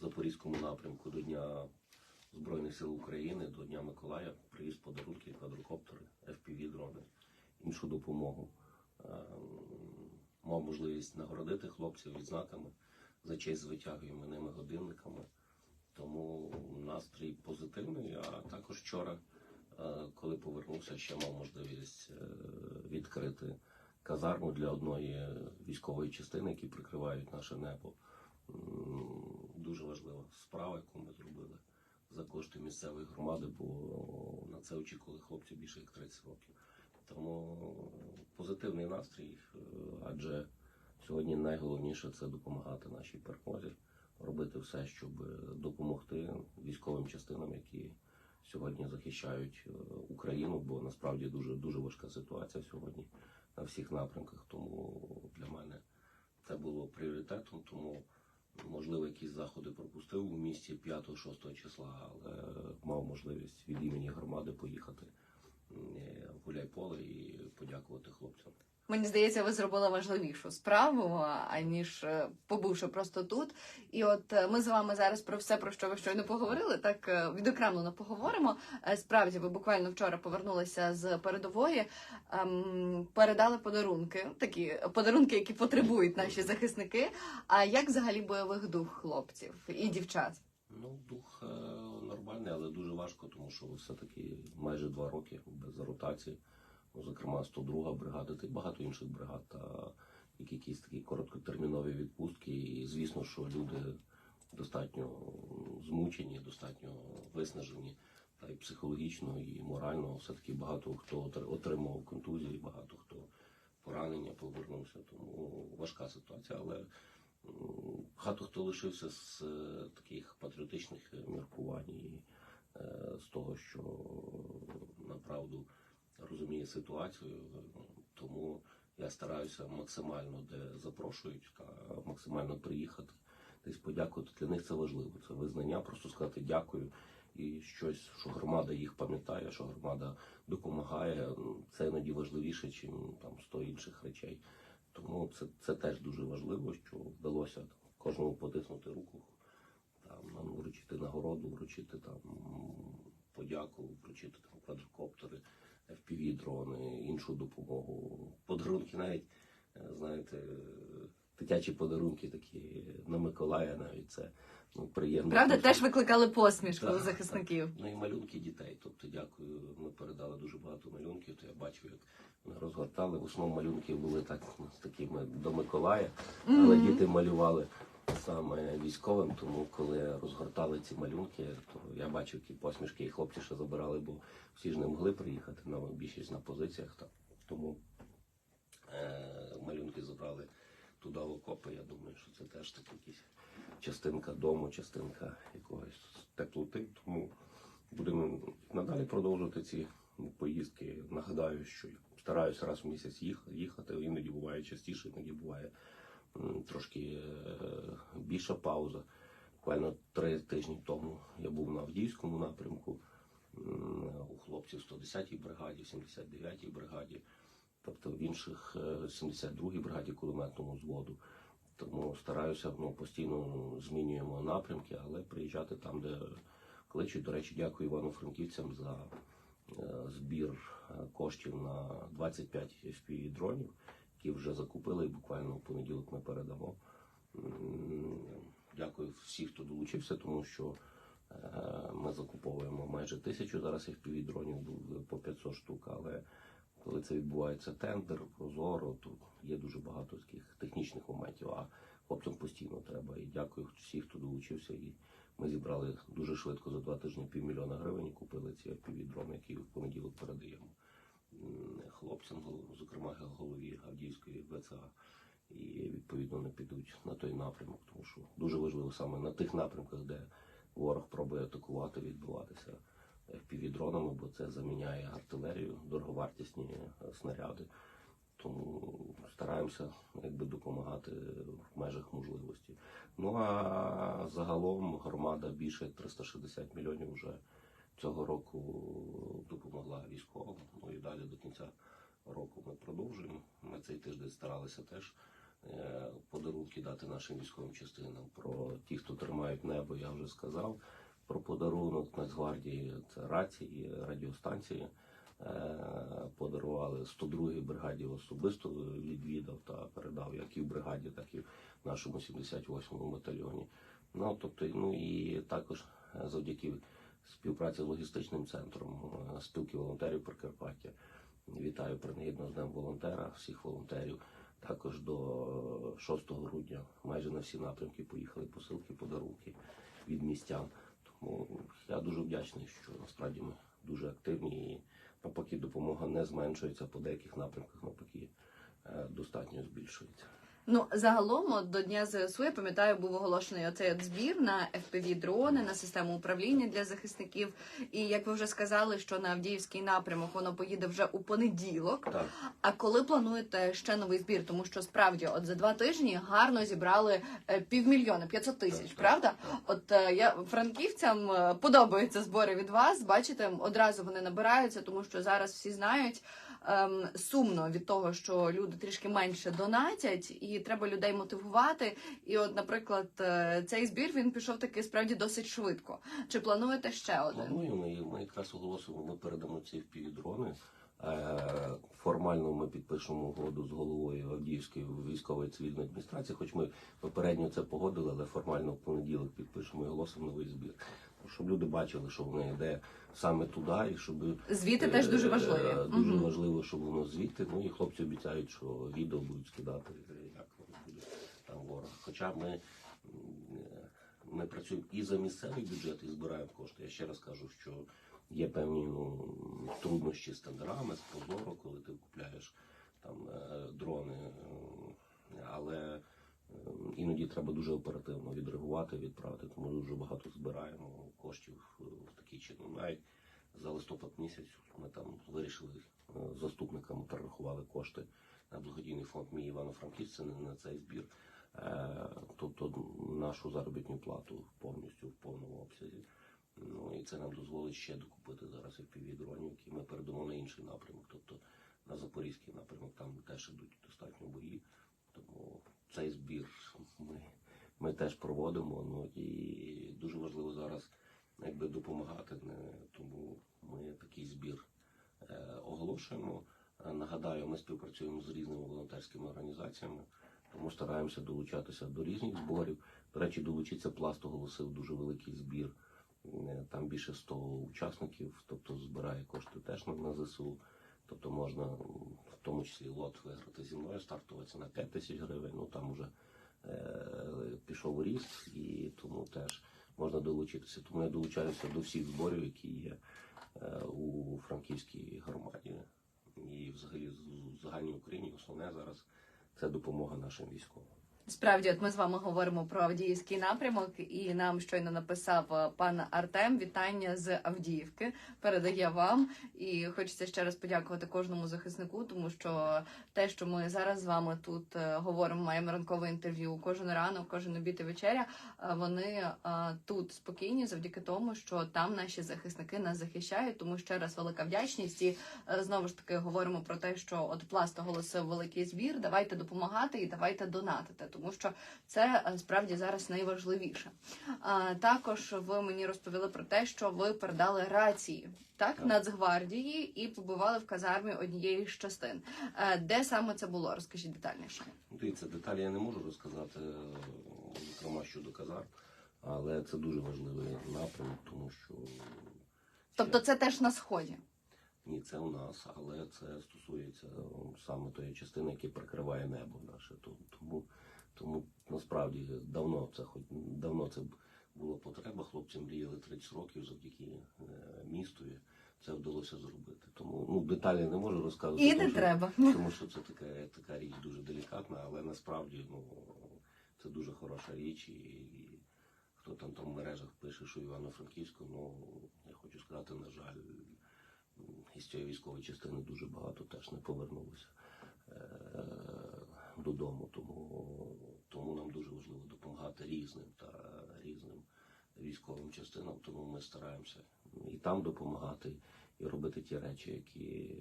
Запорізькому напрямку до Дня Збройних сил України, до Дня Миколая привіз подарунки, квадрокоптери, FPV дрони, іншу допомогу. Ем, Мав можливість нагородити хлопців відзнаками за честь з витягуємими годинниками. Тому настрій позитивний. А також вчора, е, коли повернувся, ще мав можливість е, відкрити казарму для одної військової частини, які прикривають наше небо. Дуже важлива справа, яку ми зробили за кошти місцевої громади, бо на це очікували хлопці більше як 30 років. Тому позитивний настрій, адже сьогодні найголовніше це допомагати нашій перемозі, робити все, щоб допомогти військовим частинам, які сьогодні захищають е, Україну, бо насправді дуже дуже важка ситуація сьогодні на всіх напрямках. Тому для мене це було пріоритетом. Тому можливо якісь заходи пропустив у місті 5-6 числа, але мав можливість від імені громади поїхати е, в Гуляйполе і подякувати хлопцям. Мені здається, ви зробили важливішу справу, аніж е, побувши просто тут. І от е, ми з вами зараз про все, про що ви щойно поговорили, так е, відокремлено поговоримо. Справді, ви буквально вчора повернулися з передової, ем, передали подарунки, такі подарунки, які потребують наші захисники. А як взагалі бойових дух хлопців і дівчат? Ну, дух нормальний, але дуже важко, тому що все-таки майже два роки без ротації. Ну, зокрема, 102 бригада та й багато інших бригад, та якісь такі короткотермінові відпустки. І звісно, що люди достатньо змучені, достатньо виснажені, та й психологічно, і морально. Все-таки багато хто отр- отримав контузії, багато хто поранення повернувся. Тому важка ситуація, але багато хто лишився з е, таких патріотичних міркувань і е, з того, що направду розуміє ситуацію. Тому я стараюся максимально де запрошують, максимально приїхати, десь подякувати. Для них це важливо. Це визнання, просто сказати дякую. І щось, що громада їх пам'ятає, що громада допомагає, це іноді важливіше, ніж там 100 інших речей. Тому це, це теж дуже важливо, що вдалося там, кожному потиснути руку, там, нам вручити нагороду, вручити там подяку, вручити там квадрокоптери, FPV-дрони, іншу допомогу. Подарунки навіть, е, знаєте, дитячі подарунки такі на Миколая навіть це ну, приємно. Правда, теж викликали посмішку Так, у захисників. Ну і малюнки дітей. Тобто, дякую. Ми передали дуже багато малюнків. То я бачив, як вони розгортали. В основному малюнки були так ну, з такими до Миколая, але Мгм. діти малювали саме військовим. Тому коли розгортали ці малюнки, то я бачив які посмішки, і хлопці ще забирали, бо всі ж не могли приїхати. На більшість на позиціях. Тому е, малюнки забрали туди в окопи. Я думаю, що це теж така якась частинка дому, частинка якогось теплоти. Тому будемо надалі продовжувати ці поїздки. Нагадаю, що стараюся раз в місяць їх- їхати. Іноді буває частіше, іноді буває трошки е, більша пауза. Буквально три тижні тому я був на Авдіївському напрямку у хлопців 110-й бригаді, 79-й бригаді, тобто в інших е, 72-й бригаді кулеметному взводу. Тому стараюся ну, постійно змінюємо напрямки, але приїжджати там, де кличуть. До речі, дякую Івано-Франківцям за е, збір е, коштів на 25 FPV дронів, які вже закупили і буквально в понеділок ми передамо. Дякую всім, хто долучився, тому що е, ми закуповуємо майже тисячу зараз FPV дронів по 500 штук, але коли це відбувається тендер, прозоро, то є дуже багато таких технічних моментів. А хлопцям постійно треба. І дякую всім, хто долучився. І ми зібрали дуже швидко за два тижні півмільйона гривень і купили ці FPV-дрони, які в понеділок передаємо хлопцям, зокрема голові Авдіївської ВЦА. І відповідно не підуть на той напрямок, тому що дуже важливо саме на тих напрямках, де ворог пробує атакувати, відбуватися FPV-дронами, бо це заміняє артилерію, дороговартісні е, снаряди. Тому стараємося якби допомагати в межах можливості. Ну а загалом громада більше 360 мільйонів вже цього року допомогла військовим. Ну і далі до кінця року ми продовжуємо. Ми цей тиждень старалися теж е, подарунки дати нашим військовим частинам. Про ті, хто тримають небо, я вже сказав. Про подарунок Нацгвардії це рації, радіостанції. Е, Подарували 102-й бригаді особисто відвідав та передав як і в бригаді, так і в нашому 78-му батальйоні. Ну тобто, ну і також е, завдяки співпраці з логістичним центром е, спілки волонтерів Прикарпаття. Вітаю принагідно з Днем волонтера, всіх волонтерів. Також до 6 грудня майже на всі напрямки поїхали посилки, подарунки від містян. Тому я дуже вдячний, що насправді ми дуже активні і навпаки допомога не зменшується по деяких напрямках, навпаки е, достатньо збільшується. Ну загалом от, до дня ЗСУ, я пам'ятаю, був оголошений оцей от збір на fpv дрони на систему управління для захисників. І як ви вже сказали, що на Авдіївський напрямок воно поїде вже у понеділок. Так. А коли плануєте ще новий збір? Тому що справді, от за два тижні гарно зібрали е, півмільйона 500 тисяч, Так, так, правда? так. От е, я франківцям е, подобаються збори від вас. Бачите, одразу вони набираються, тому що зараз всі знають. Ем, Сумно від того, що люди трішки менше донатять, і треба людей мотивувати. І, от, наприклад, е, цей збір він пішов таки справді досить швидко. Чи плануєте ще один? Плануємо, і ми якраз оголосимо, ми передамо ці впівдрони. Е, Формально ми підпишемо угоду з головою Авдіївської військової цивільної адміністрації, хоч ми попередньо це погодили, але формально в понеділок підпишемо і оголосимо новий збір. Щоб люди бачили, що воно йде саме туди, і щоб Звіти теж дуже Е. Дуже Мгм. важливо, щоб воно звідти. Ну і хлопці обіцяють, що відео будуть скидати, як воно буде там ворог. Хоча ми, е, ми працюємо і за місцевий бюджет, і збираємо кошти. Я ще раз кажу, що є певні ну, труднощі з тендерами, з прозоро, коли ти купляєш там е, дрони, е, але е, іноді треба дуже оперативно відреагувати, відправити, тому дуже багато збираємо коштів в такий чин. Ну, Навіть за листопад місяць ми там вирішили з заступниками перерахували кошти на благодійний фонд мій не на цей збір. Тобто нашу заробітну плату повністю в повному обсязі. Ну і це нам дозволить ще докупити зараз FPV-дронів, які ми передамо на інший напрямок. Тобто на Запорізький напрямок там теж ідуть достатньо бої. Тому цей збір ми, ми теж проводимо. Ну і дуже важливо зараз якби допомагати. Тому ми такий збір е, оголошуємо. Е, Нагадаю, ми співпрацюємо з різними волонтерськими організаціями, тому стараємося долучатися до різних зборів. До речі, долучиться пласт оголосив дуже великий збір. Там більше 100 учасників, тобто збирає кошти теж на, на ЗСУ. Тобто можна в тому числі лот виграти зі мною, стартуватися на 5 тисяч гривень. Ну там вже е, пішов ріст, і тому теж можна долучитися. Тому я долучаюся до всіх зборів, які є е, у франківській громаді. І взагалі в загальній Україні основне зараз це допомога нашим військовим. Справді, от ми з вами говоримо про Авдіївський напрямок, і нам щойно написав е, пан Артем вітання з Авдіївки. Передає вам. І хочеться ще раз подякувати кожному захиснику, тому що те, що ми зараз з вами тут е, говоримо, маємо ранкове інтерв'ю кожен ранок, кожен обід і вечеря. е, Вони тут спокійні завдяки тому, що там наші захисники нас захищають. Тому ще раз велика вдячність. І знову ж таки говоримо про те, що от пласт оголосив великий збір. Давайте допомагати і давайте донатити, тому що це е, справді зараз найважливіше. А, також ви мені розповіли про те, що ви передали рації. Так, Так. Нацгвардії і побували в казармі однієї з частин. Е, Де саме це було? Розкажіть детальніше. Дивіться, деталі я не можу розказати, е, зокрема щодо казарм, але це дуже важливий напрямок, тому що Тобто, це теж на сході. ні, це у нас, але це стосується саме тої частини, яка прикриває небо наше. То- Тому, тому насправді давно це хоч давно це була потреба. Хлопці мріяли 30 років завдяки е, містові. Це вдалося зробити. Тому ну деталі не можу розказувати. І тому не що- тому що це така, така річ дуже делікатна, але насправді ну, це дуже хороша річ. І, і хто там, там в мережах пише, що Івано-Франківську, ну я хочу сказати, на жаль, із цієї військової частини дуже багато теж не повернулося е, додому. Тому, тому нам дуже важливо допомагати різним та різним військовим частинам, тому ми стараємося і там допомагати, і робити ті речі, які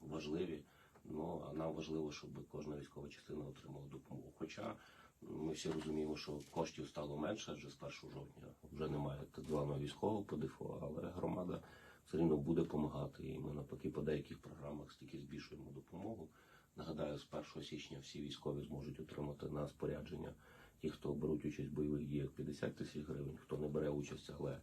важливі. Ну а нам важливо, щоб кожна військова частина отримала допомогу. Хоча ми всі розуміємо, що коштів стало менше, адже з 1 жовтня вже немає так званого військового ПДФО, але громада все рівно буде допомагати. І ми навпаки по деяких програмах стільки збільшуємо допомогу. Нагадаю, з 1 січня всі військові зможуть отримати на спорядження ті, хто беруть участь в бойових діях 50 тисяч гривень, хто не бере участь, але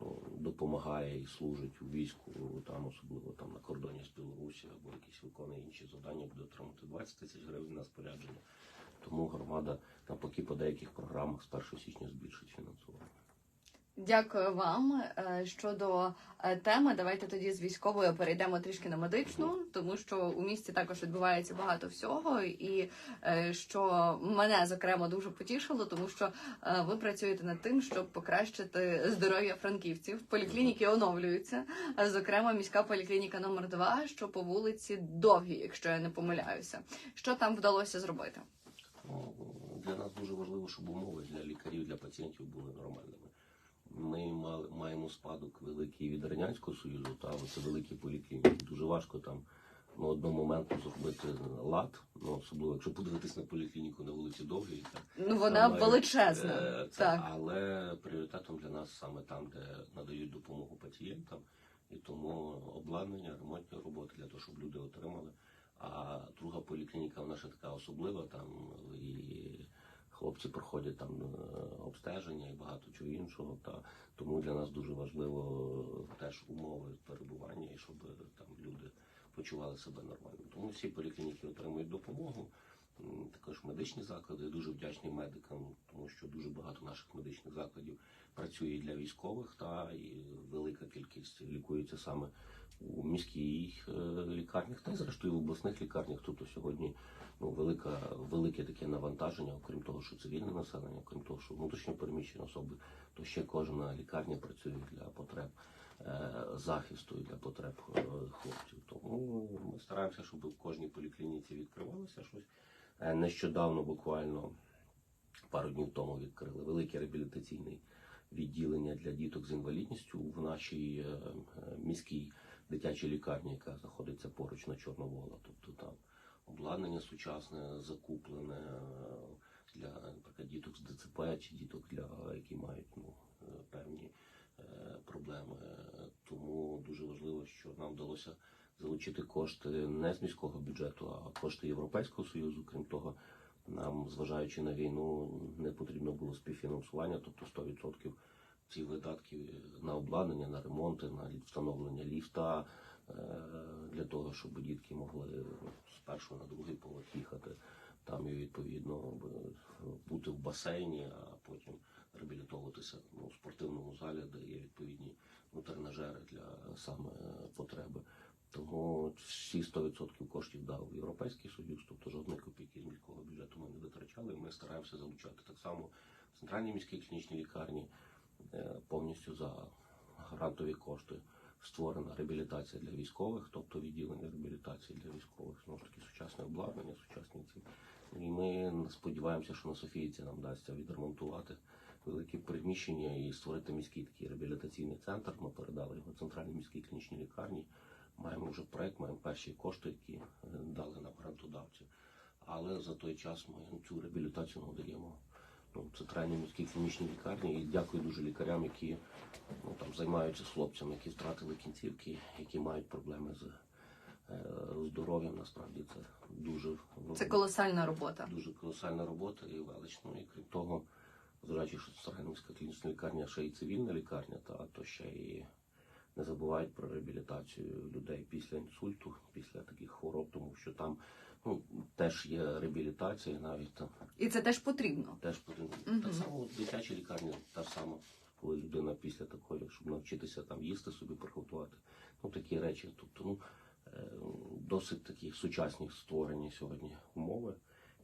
ну, допомагає і служить у війську, там особливо там на кордоні з Білорусі або якісь виконує інші завдання, буде отримати 20 тисяч гривень на спорядження. Тому громада навпаки по деяких програмах з 1 січня збільшить фінансування. Дякую вам. Е, Щодо е, теми, давайте тоді з військової перейдемо трішки на медичну, тому що у місті також відбувається багато всього, і е, що мене зокрема дуже потішило, тому що ви працюєте над тим, щоб покращити здоров'я франківців. Поліклініки оновлюються. Зокрема, міська поліклініка номер 2 що по вулиці Довгій, якщо я не помиляюся. Що там вдалося зробити? Ну, для нас дуже важливо, щоб умови для лікарів, для пацієнтів були нормальними. Ми мали, маємо спадок великий від Радянського Союзу, та це великі поліклініки. Дуже важко там ну, одного моменту зробити лад, ну, особливо якщо подивитись на поліклініку на вулиці Довгій. Так, Ну вона Там величезна. Е, Це, Так. Але пріоритетом для нас саме там, де надають допомогу пацієнтам, і тому обладнання, ремонтні роботи для того, щоб люди отримали. А друга поліклініка, вона ще така особлива, там і хлопці проходять там е, обстеження і багато чого іншого. Та тому для нас дуже важливо теж умови перебування, і щоб е, там люди почували себе нормально. Тому всі поліклініки отримують допомогу. Також медичні заклади дуже вдячні медикам, тому що дуже багато наших медичних закладів працює для військових, та і велика кількість лікується саме у міських е, лікарнях, та й зрештою в обласних лікарнях. Тобто сьогодні ну, велика, велике таке навантаження, окрім того, що цивільне населення, окрім того, що внутрішньо переміщені особи, то ще кожна лікарня працює для потреб е, захисту і для потреб е, хлопців. Тому ми стараємося, щоб в кожній поліклініці відкривалося щось. Е, Нещодавно, буквально пару днів тому, відкрили велике реабілітаційне відділення для діток з інвалідністю в нашій міській дитячій лікарні, яка знаходиться поруч на Чорновола. Тобто там обладнання сучасне, закуплене е, для наприклад, діток з ДЦП чи діток, для які мають ну, е, певні е, проблеми. Тому дуже важливо, що нам вдалося залучити кошти не з міського бюджету, а кошти Європейського союзу. Крім того, нам, зважаючи на війну, не потрібно було співфінансування, тобто 100% ці видатки на обладнання, на ремонти, на встановлення ліфта для того, щоб дітки могли з першого на другий поверх їхати. Там і відповідно бути в басейні, а потім реабілітовуватися ну, у спортивному залі, де є відповідні ну, тренажери для саме потреби. Тому всі 100% коштів дав Європейський Союз, тобто жодної копійки з міського бюджету ми не витрачали. Ми стараємося залучати так само в центральній міській клінічній лікарні е, повністю за грантові кошти створена реабілітація для військових, тобто відділення реабілітації для військових, знову ж таки сучасне обладнання, сучасні ці. І ми сподіваємося, що на Софійці нам вдасться відремонтувати велике приміщення і створити міський такий реабілітаційний центр. Ми передали його центральній міській клінічній лікарні. Маємо вже проект, маємо перші кошти, які е, дали нам грантодавці. Але за той час ми цю реабілітацію надаємо ну, центральній міській клінічній лікарні. І дякую дуже лікарям, які ну, там займаються з хлопцями, які втратили кінцівки, які мають проблеми з е, здоров'ям. Насправді це дуже Це колосальна робота. дуже колосальна робота і велично. І крім того, зважаючи, що центральна міська клінічна лікарня ще й цивільна лікарня, та то ще і не забувають про реабілітацію людей після інсульту, після таких хвороб, тому що там ну, теж є реабілітація, навіть там І це теж потрібно. теж потрібно. Мгм. Так само в дитячій лікарні та сама, коли людина після такої, щоб навчитися там їсти собі приготувати. Ну такі речі. Тобто, ну е, досить такі сучасні створені сьогодні умови.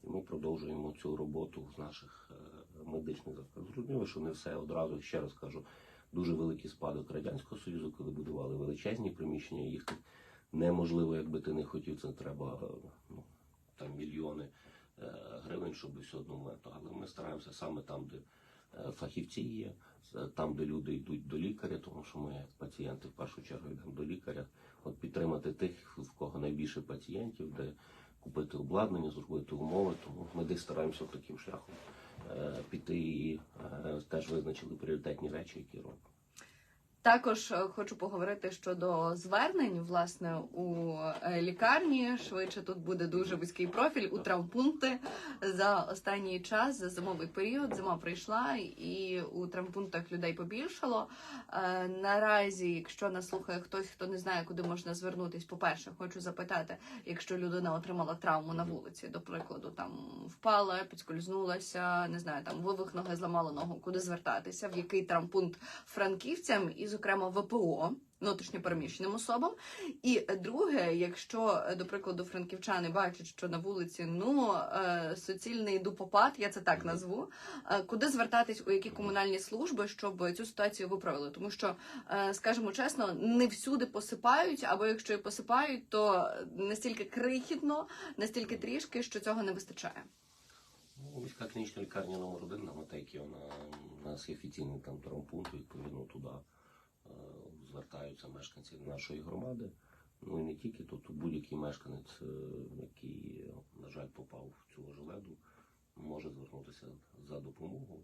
І ми продовжуємо цю роботу в наших е, медичних закладах. Зрозуміло, що не все одразу, ще раз кажу, дуже великий спадок Радянського Союзу, коли будували величезні приміщення, їх неможливо, якби ти не хотів, це треба е, там мільйони е, гривень, щоб все одно мету. Але ми стараємося саме там, де е, фахівці є, там, де люди йдуть до лікаря, тому що ми, як пацієнти, в першу чергу йдемо до лікаря, от підтримати тих, в кого найбільше пацієнтів, де купити обладнання, зробити умови. Тому ми десь стараємося таким шляхом е, піти і теж визначили пріоритетні речі, які робимо. Також е, хочу поговорити щодо звернень власне у е, лікарні. Швидше тут буде дуже вузький профіль у травмпункти за останній час, за зимовий період. Зима прийшла, і у травмпунктах людей побільшало. Е, Наразі, якщо нас слухає хтось, хто не знає, куди можна звернутись, по-перше, хочу запитати, якщо людина отримала травму на вулиці, до прикладу, там впала, підскользнулася, не знаю, там вивих ноги, зламала ногу, куди звертатися, в який травмпункт франківцям і, зокрема, ВПО. Внутрішньопереміщеним особам, і е, друге, якщо е, до прикладу франківчани бачать, що на вулиці ну е, суцільний дупопад, я це так назву. Куди звертатись у які комунальні служби, щоб цю ситуацію виправили? Тому що, скажімо чесно, не всюди посипають, або якщо і посипають, то настільки крихітно, настільки трішки, що цього не вистачає. Ну, Міська клінічна лікарня номер один на Матейкі, вона у нас є офіційний там травмпункт, відповідно туди звертаються мешканці нашої громади. Ну і не тільки, тобто будь-який мешканець, е, який, на жаль, попав в цю ожеледу, може звернутися за допомогою.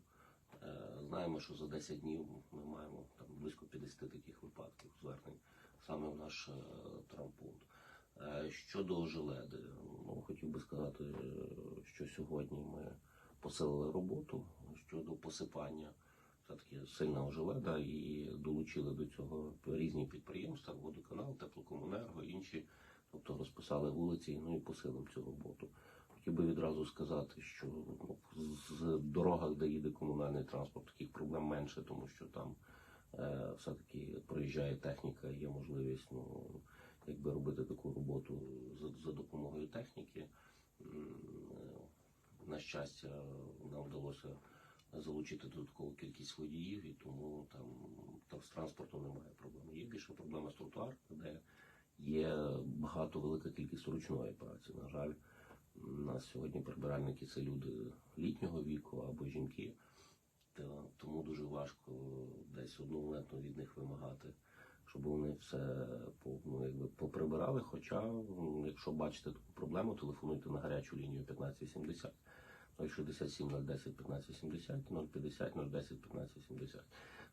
Е, Знаємо, що за 10 днів ми маємо там близько 50 таких випадків звернень саме в наш е, травмпункт. Щодо ожеледи, ну хотів би сказати, що сьогодні ми посилили роботу щодо посипання. Все-таки сильна ожеледа і долучили до цього різні підприємства, водоканал, теплокомунерго, інші, тобто розписали вулиці, ну і посилимо цю роботу. Хотів би відразу сказати, що ну, з дорогах, де їде комунальний транспорт, таких проблем менше, тому що там е, все-таки проїжджає техніка, є можливість ну, якби робити таку роботу за, за допомогою техніки. Е, На щастя, нам вдалося залучити додаткову кількість водіїв, і тому там, там з транспортом немає проблем. Є більше проблема з тротуарами, де є багато велика кількість ручної праці. На жаль, у нас сьогодні прибиральники це люди літнього віку або жінки. Тому дуже важко десь одномоментно від них вимагати, щоб вони все ну, якби, поприбирали. Хоча, якщо бачите таку проблему, телефонуйте на гарячу лінію 1580 067 010 1580 050 010 1580.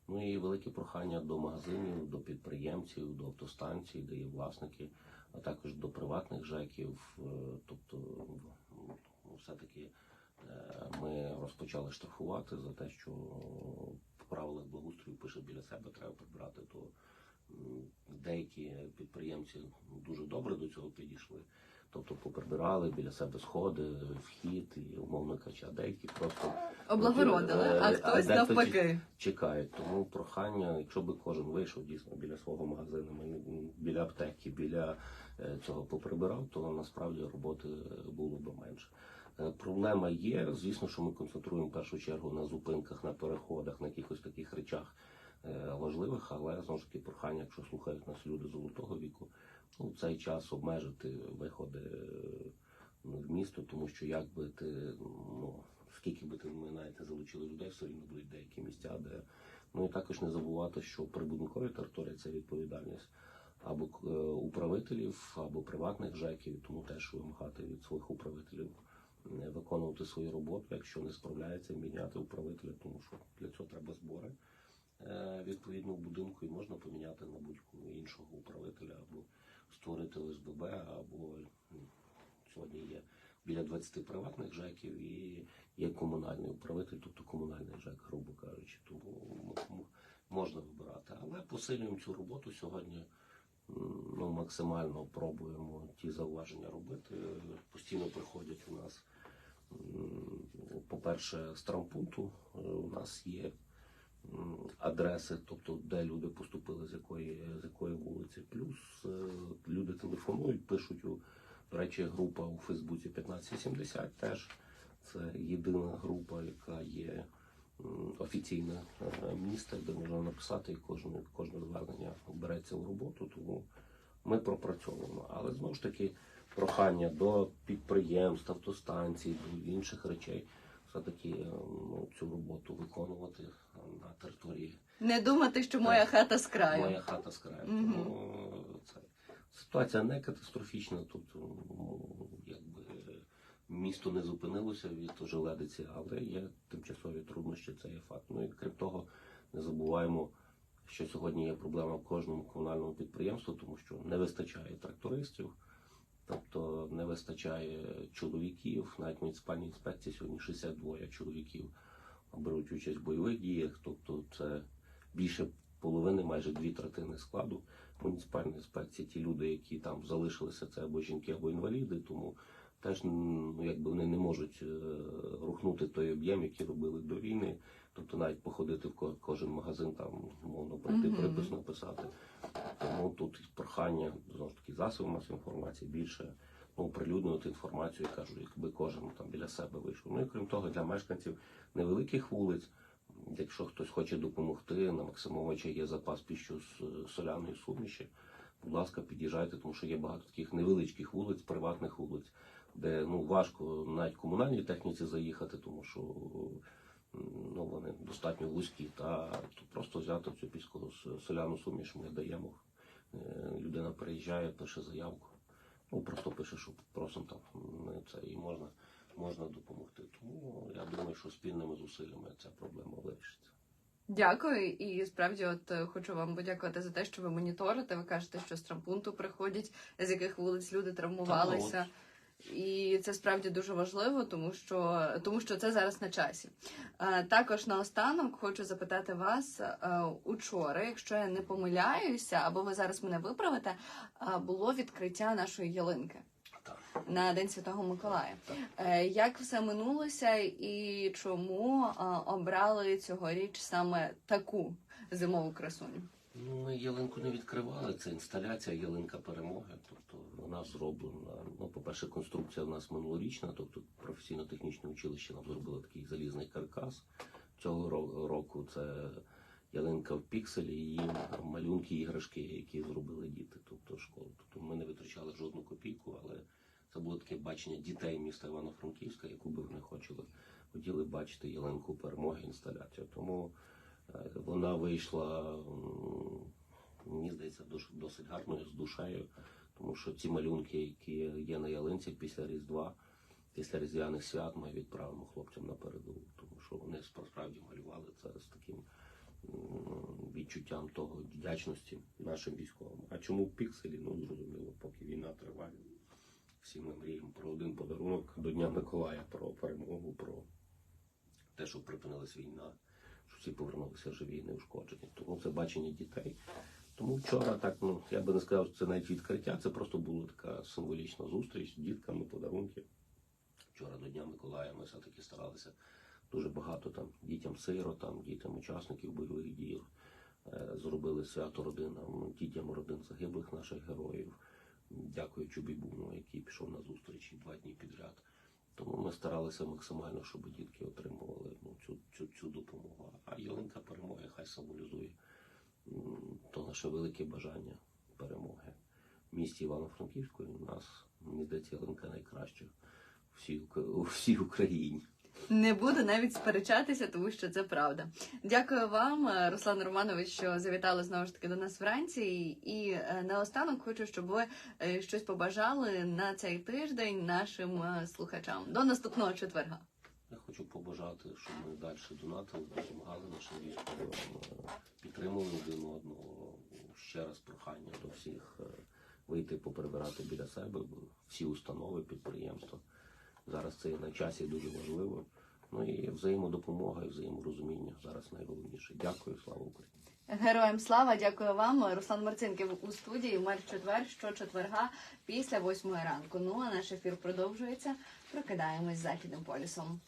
Ну і велике прохання до магазинів, до підприємців, до автостанцій, де є власники, а також до приватних ЖЕКів. Е, Тобто, ну, все-таки е, ми розпочали штрафувати за те, що в правилах благоустрою пише біля себе треба прибрати, то деякі підприємці дуже добре до цього підійшли. Тобто поприбирали біля себе сходи, вхід і умовно кажучи, а деякі просто Облагородили, а Е, хтось навпаки. чекають. Тому прохання, якщо би кожен вийшов дійсно біля свого магазину, біля аптеки, біля е, цього поприбирав, то насправді роботи е, було б менше. Е, Проблема є. Звісно, що ми концентруємо в першу чергу на зупинках, на переходах, на якихось таких речах е, важливих, але знову ж таки прохання, якщо слухають нас люди золотого віку, ну, цей час обмежити виходи е, ну, в місто, тому що як би ти, ну, скільки би ти ми навіть не залучили людей, все рівно будуть деякі місця, де ну і також не забувати, що прибудинкові території це відповідальність або е, управителів, або приватних ЖЕКів, тому теж вимагати від своїх управителів виконувати свою роботу, якщо не справляється, міняти управителя, тому що для цього треба збори. е, Відповідно в будинку і можна поміняти на будь-кого іншого управителя або створити ОСББ, або сьогодні є біля 20 приватних ЖЕКів і є комунальний управитель, тобто комунальний ЖЕК, грубо кажучи, тому можна вибирати. Але посилюємо цю роботу сьогодні. Ну, максимально пробуємо ті зауваження робити. Постійно приходять у нас, по-перше, з травмпункту е, у нас є адреси, тобто де люди поступили, з якої, з якої вулиці. Плюс е, люди телефонують, пишуть у до речі, група у Фейсбуці 1570 теж. Це єдина група, яка є м, офіційне е, місце, де можна написати, і кожне, кожне звернення береться в роботу, тому ми пропрацьовуємо. Але знову ж таки прохання до підприємств, автостанцій, до інших речей. Все-таки е, ну, цю роботу виконувати на території Не думати, що моя хата з краю. моя хата з краю. Тому це ситуація не катастрофічна. Тут ну, якби місто не зупинилося від ожеледиці, але є тимчасові труднощі, це є факт. Ну і крім того, не забуваємо, що сьогодні є проблема в кожному комунальному підприємстві, тому що не вистачає трактористів. Тобто не вистачає чоловіків, навіть муніципальній інспекції сьогодні 62 чоловіків беруть участь в бойових діях. Тобто це більше половини, майже дві третини складу муніципальної інспекції. Ті люди, які там залишилися, це або жінки, або інваліди, тому теж ну, якби вони не можуть е, рухнути той об'єм, який робили до війни. Тобто навіть походити в кожен магазин, там мовно пройти Мгм. припис написати. Тому тут прохання знову ж таки засобів масової інформації більше ну, оприлюднювати інформацію, я кажу, якби кожен там біля себе вийшов. Ну і крім того, для мешканців невеликих вулиць, якщо хтось хоче допомогти, на Максимовича є запас піщу з е, соляної суміші. Будь ласка, під'їжджайте, тому що є багато таких невеличких вулиць, приватних вулиць, де ну важко навіть комунальній техніці заїхати, тому що ну, вони достатньо вузькі. Та то просто взяти цю піську соляну суміш ми даємо. Е, Людина приїжджає, пише заявку. Ну просто пише, що просимо там це і можна, можна допомогти. Тому я думаю, що спільними зусиллями ця проблема вирішиться. Дякую, і справді, от хочу вам подякувати за те, що ви моніторите. Ви кажете, що з травмпункту приходять, з яких вулиць люди травмувалися. І це справді дуже важливо, тому що тому що це зараз на часі. Е, також наостанок хочу запитати вас е, учора, якщо я не помиляюся, або ви зараз мене виправите, е, було відкриття нашої ялинки на День Святого Миколая. Як все минулося і чому обрали цьогоріч саме таку зимову красуню? Ну, ми ялинку не відкривали. Це інсталяція ялинка перемоги. Тобто вона зроблена. Ну, по-перше, конструкція в нас минулорічна, тобто професійно-технічне училище нам зробило такий залізний каркас. Цього року це ялинка в пікселі, її малюнки, іграшки, які зробили діти, тобто школи. Тобто ми не витрачали жодну копійку, але це було таке бачення дітей міста Івано-Франківська, яку би вони хотіли, хотіли бачити ялинку перемоги, інсталяцію. Тому Е, Вона вийшла, мені здається, досить гарною з душею, тому що ці малюнки, які є на ялинці після Різдва, після Різдвяних свят, ми відправимо хлопцям на передову, тому що вони справді малювали це з таким відчуттям того вдячності нашим військовим. А чому в пікселі? Ну зрозуміло, поки війна триває. Всі ми мріємо про один подарунок до Дня Миколая, про перемогу, про те, щоб припинилась війна що всі повернулися живі і неушкоджені. Тому це бачення дітей. Тому вчора так, ну я би не сказав, що це навіть відкриття, це просто була така символічна зустріч з дітками, подарунки. Вчора до Дня Миколая ми все-таки старалися дуже багато там дітям сиротам, дітям учасників бойових дій. е, Зробили свято родинам, дітям родин загиблих наших героїв. Дякуючи Бібуну, який пішов на зустрічі два дні підряд. Тому ми старалися максимально, щоб дітки отримували ну, цю, цю, цю допомогу. А ялинка перемоги хай символізує то наше велике бажання перемоги. В місті Івано-Франківську у нас, мені здається, ялинка найкраща у всій, Україні. Не буду навіть сперечатися, тому що це правда. Дякую вам, е, Руслан Романович, що завітали знову ж таки до нас вранці. І е, наостанок хочу, щоб ви е, щось побажали на цей тиждень нашим слухачам до наступного четверга. Я хочу побажати, щоб ми далі донатили, допомагали нашим військовим, підтримували один одного. Ще раз прохання до всіх е, вийти поприбирати біля себе всі установи, підприємства. Зараз це на часі дуже важливо. Ну і взаємодопомога і взаєморозуміння зараз найголовніше. Дякую, слава Україні. Героям слава, дякую вам. Руслан Марцинків у студії. Мер четвер, щочетверга після восьмої ранку. Ну а наш ефір продовжується. Прокидаємось західним полюсом.